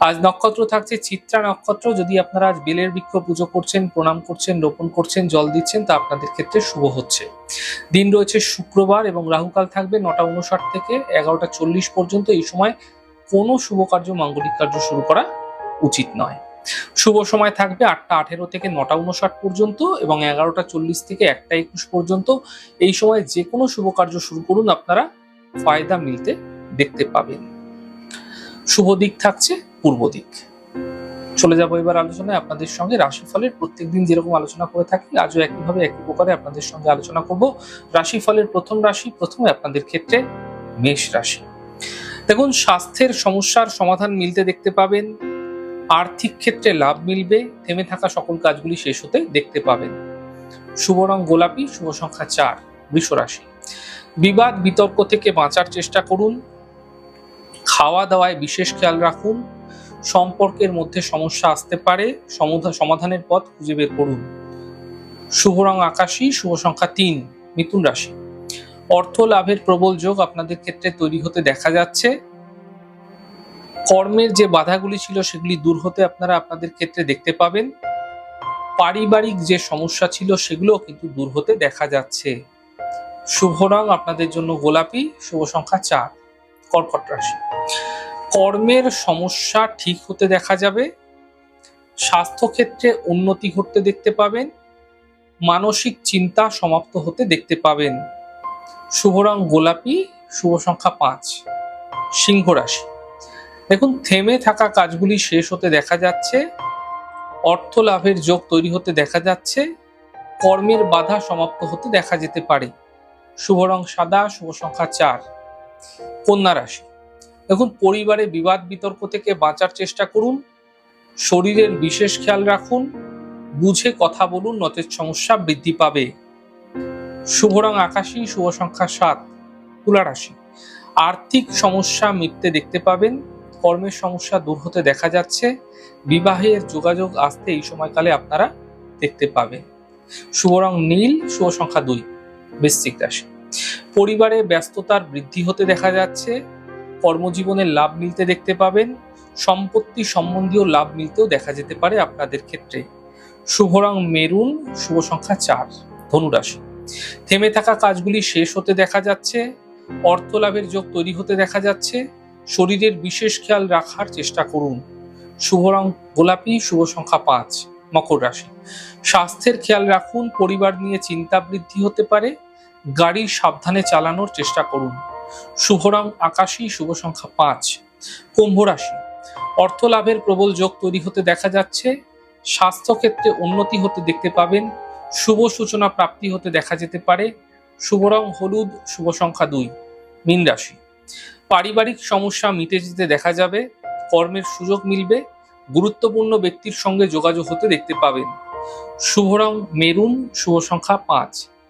আজ নক্ষত্র থাকছে চিত্রা নক্ষত্র। যদি আপনারা আজ বেলের বৃক্ষ পুজো করছেন, প্রণাম করছেন, রোপণ করছেন, জল দিচ্ছেন, তা আপনাদের ক্ষেত্রে শুভ হচ্ছে। দিন রয়েছে শুক্রবার এবং রাহুকাল থাকবে নটা উনষাট থেকে এগারোটা চল্লিশ পর্যন্ত। এই সময় কোনো শুভ কার্য, মাঙ্গলিক কার্য শুরু করা উচিত নয়। শুভ সময় থাকবে আটটা আঠেরো থেকে নটা উনষাট পর্যন্ত এবং এগারোটা চল্লিশ থেকে একটা একুশ পর্যন্ত। এই সময় যে কোনো শুভ কার্য শুরু করুন, আপনারা ফায়দা মিলতে দেখতে পাবেন। শুভ দিক থাকছে, পূর্ব দিক। চলে যাব এবার আলোচনায় আপনাদের সঙ্গে। রাশিফলের প্রত্যেকদিন যেরকম আলোচনা করে থাকি, আজও একইভাবে, একই প্রকারে আপনাদের সঙ্গে আলোচনা করব। রাশিফলের প্রথম রাশি, প্রথমে আপনাদের ক্ষেত্রে মেষ রাশি। দেখুন, স্বাস্থ্যের সমস্যার সমাধান মিলতে দেখতে পাবেন, আর্থিক ক্ষেত্রে লাভ মিলবে, থেমে থাকা সকল কাজগুলি শেষ হতে দেখতে পাবেন। শুভ রং গোলাপি, শুভ সংখ্যা চার বৃষ রাশি বিবাদ, বিতর্ক থেকে বাঁচার চেষ্টা করুন খাওয়া দাওয়ায় বিশেষ খেয়াল রাখুন। সম্পর্কের মধ্যে সমস্যা আসতে পারে। সমধা- সমাধানের পথ খুঁজে বের করুন। শুভ রং আকাশী, শুভ সংখ্যা তিন, মিথুন রাশি। অর্থ লাভের প্রবল যোগ আপনাদের ক্ষেত্রে তৈরি হতে দেখা যাচ্ছে। কর্মের যে বাধাগুলি ছিল সেগুলি দূর হতে আপনারা আপনাদের ক্ষেত্রে দেখতে পাবেন। পারিবারিক যে সমস্যা ছিল সেগুলো কিন্তু দূর হতে দেখা যাচ্ছে। শুভ রং আপনাদের জন্য গোলাপি, শুভ সংখ্যা চার। কর্কট রাশি। কর্মের সমস্যা ঠিক হতে দেখা যাবে, স্বাস্থ্যক্ষেত্রে উন্নতি ঘটতে দেখতে পাবেন, মানসিক চিন্তা সমাপ্ত হতে দেখতে পাবেন। শুভ রং গোলাপি, শুভ সংখ্যা পাঁচ। সিংহ রাশি। দেখুন, থেমে থাকা কাজগুলি শেষ হতে দেখা যাচ্ছে, অর্থ লাভের যোগ তৈরি হতে দেখা যাচ্ছে, কর্মের বাধা সমাপ্ত হতে দেখা যেতে পারে। শুভ রং সাদা, শুভ সংখ্যা চার। কন্যা রাশি। দেখুন, পরিবারে বিবাদ বিতর্ক থেকে বাঁচার চেষ্টা করুন, শরীরের বিশেষ খেয়াল রাখুন, বুঝে কথা বলুন নচেত সমস্যা বৃদ্ধি পাবে। শুভ রং আকাশী শুভ সংখ্যা সাত, তুলা রাশি। আর্থিক সমস্যা মিটতে দেখতে পাবেন, কর্মের সমস্যা দূর হতে দেখা যাচ্ছে, বিবাহের যোগাযোগ আসতে এই সময়কালে আপনারা দেখতে পাবেন। শুভ রং নীল শুভ সংখ্যা দুই, বৃশ্চিক রাশি। পরিবারে ব্যস্ততার বৃদ্ধি হতে দেখা যাচ্ছে। কর্মজীবনের লাভ মিলতে দেখতে পাবেন। সম্পত্তি সম্বন্ধীয় লাভ মিলতেও দেখা যেতে পারে আপনাদের ক্ষেত্রে। শুভ রং মেরুন, শুভ সংখ্যা চার, ধনুরাশি। থেমে থাকা কাজগুলি শেষ হতে দেখা যাচ্ছে। অর্থ লাভের যোগ তৈরি হতে দেখা যাচ্ছে। শরীরের বিশেষ খেয়াল রাখার চেষ্টা করুন। শুভ রং গোলাপি, শুভ সংখ্যা পাঁচ, মকর রাশি। স্বাস্থ্যের খেয়াল রাখুন। পরিবার নিয়ে চিন্তা বৃদ্ধি হতে পারে। গাড়ি সাবধানে চালানোর চেষ্টা করুন। শুভ রং আকাশী শুভ সংখ্যা পাঁচ, কুম্ভ রাশি। অর্থ লাভের প্রবল যোগ তৈরি হতে দেখা যাচ্ছে। স্বাস্থ্যক্ষেত্রে উন্নতি হতে দেখতে পাবেন। শুভ সূচনা প্রাপ্তি হতে দেখা যেতে পারে। শুভ রং হলুদ, শুভ সংখ্যা দুই, মীন রাশি। পারিবারিক সমস্যা মিটে যেতে দেখা যাবে। কর্মের সুযোগ মিলবে। গুরুত্বপূর্ণ ব্যক্তির সঙ্গে যোগাযোগ হতে দেখতে পাবেন। শুভ রং মেরুন, শুভ সংখ্যা পাঁচ।